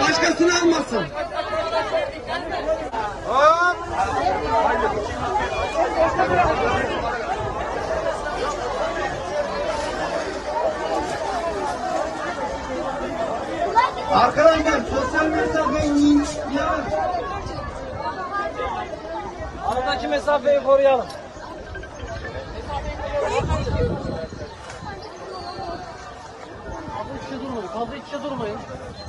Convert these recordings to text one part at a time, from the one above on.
Başkasını almasın. Arkadaşlar sosyal mesafeyi ya. Aradaki mesafeyi koruyalım.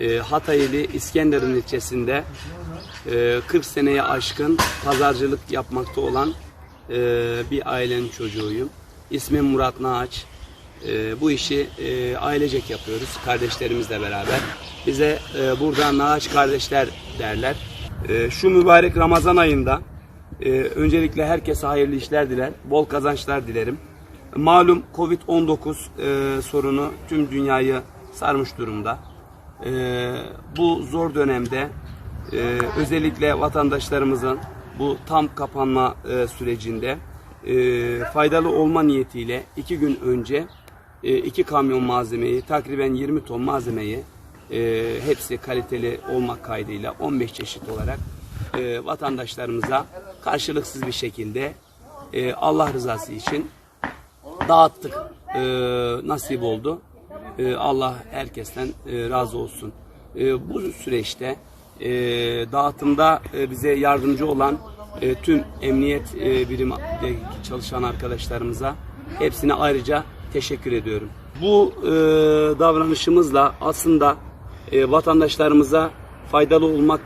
e, Hatayeli İskenderun ilçesinde e, 40 seneye aşkın pazarcılık yapmakta olan e, bir ailenin çocuğuyum. İsmim Murat Nağaç. E, bu işi e, ailecek yapıyoruz kardeşlerimizle beraber. Bize e, burada kardeşler derler. E, şu mübarek Ramazan ayında e, öncelikle herkese hayırlı işler diler, bol kazançlar dilerim. Malum Covid-19 e, sorunu tüm dünyayı sarmış durumda. Ee, bu zor dönemde e, özellikle vatandaşlarımızın bu tam kapanma e, sürecinde e, faydalı olma niyetiyle iki gün önce e, iki kamyon malzemeyi takriben 20 ton malzemeyi e, hepsi kaliteli olmak kaydıyla 15 çeşit olarak e, vatandaşlarımıza karşılıksız bir şekilde e, Allah rızası için dağıttık. E, nasip oldu. E, Allah herkesten e, razı olsun. E, bu süreçte e, dağıtımda e, bize yardımcı olan e, tüm emniyet e, çalışan arkadaşlarımıza hepsine ayrıca teşekkür ediyorum. Bu e, davranışımızla aslında vatandaşlarımıza faydalı olmak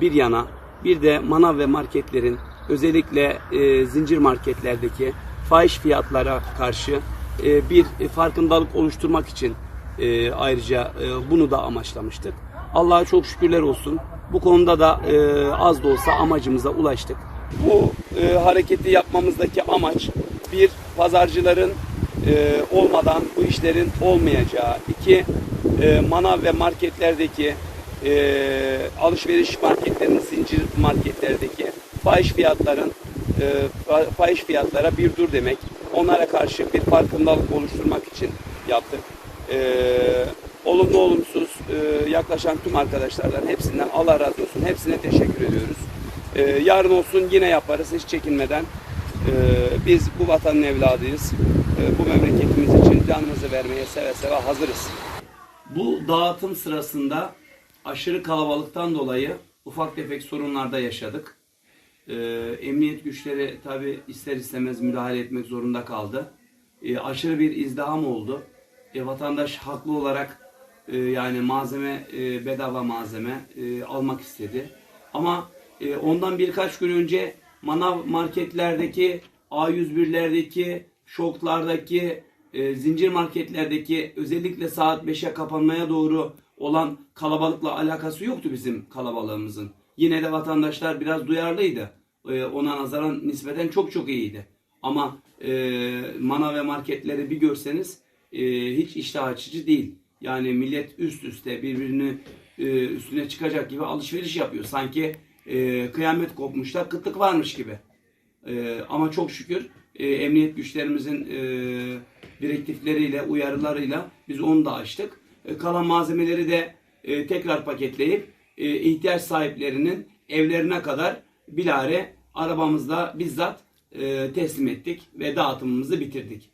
bir yana bir de manav ve marketlerin özellikle zincir marketlerdeki fahiş fiyatlara karşı e, bir farkındalık oluşturmak için e, ayrıca e, bunu da amaçlamıştık. Allah'a çok şükürler olsun. Bu konuda da az da olsa amacımıza ulaştık. Bu hareketi yapmamızdaki amaç bir pazarcıların olmadan bu işlerin olmayacağı, iki e, manav ve marketlerdeki alışveriş marketlerinin zincir marketlerdeki fahiş fiyatların e, fa- fahiş fiyatlara bir dur demek. Onlara karşı bir farkındalık oluşturmak için yaptık. E, olumlu olumsuz e, yaklaşan tüm arkadaşlardan hepsinden Allah razı olsun. Hepsine teşekkür ediyoruz. E, yarın olsun yine yaparız hiç çekinmeden. E, biz bu vatanın evladıyız. E, bu memleketimiz için canımızı vermeye seve seve hazırız. Bu dağıtım sırasında aşırı kalabalıktan dolayı ufak tefek sorunlarda yaşadık. Ee, emniyet güçleri tabi ister istemez müdahale etmek zorunda kaldı. Ee, aşırı bir izdiham oldu. E, vatandaş haklı olarak e, yani malzeme e, bedava malzeme e, almak istedi. Ama e, ondan birkaç gün önce manav marketlerdeki A101'lerdeki şoklardaki e, zincir marketlerdeki özellikle saat 5'e kapanmaya doğru olan kalabalıkla alakası yoktu bizim kalabalığımızın. Yine de vatandaşlar biraz duyarlıydı. E, ona nazaran nispeten çok çok iyiydi. Ama e, mana ve marketleri bir görseniz e, hiç iştah açıcı değil. Yani millet üst üste birbirini e, üstüne çıkacak gibi alışveriş yapıyor. Sanki e, kıyamet kopmuş da kıtlık varmış gibi. Ee, ama çok şükür e, emniyet güçlerimizin e, direktifleriyle, uyarılarıyla biz onu da açtık. E, kalan malzemeleri de e, tekrar paketleyip e, ihtiyaç sahiplerinin evlerine kadar bilare arabamızla bizzat e, teslim ettik ve dağıtımımızı bitirdik.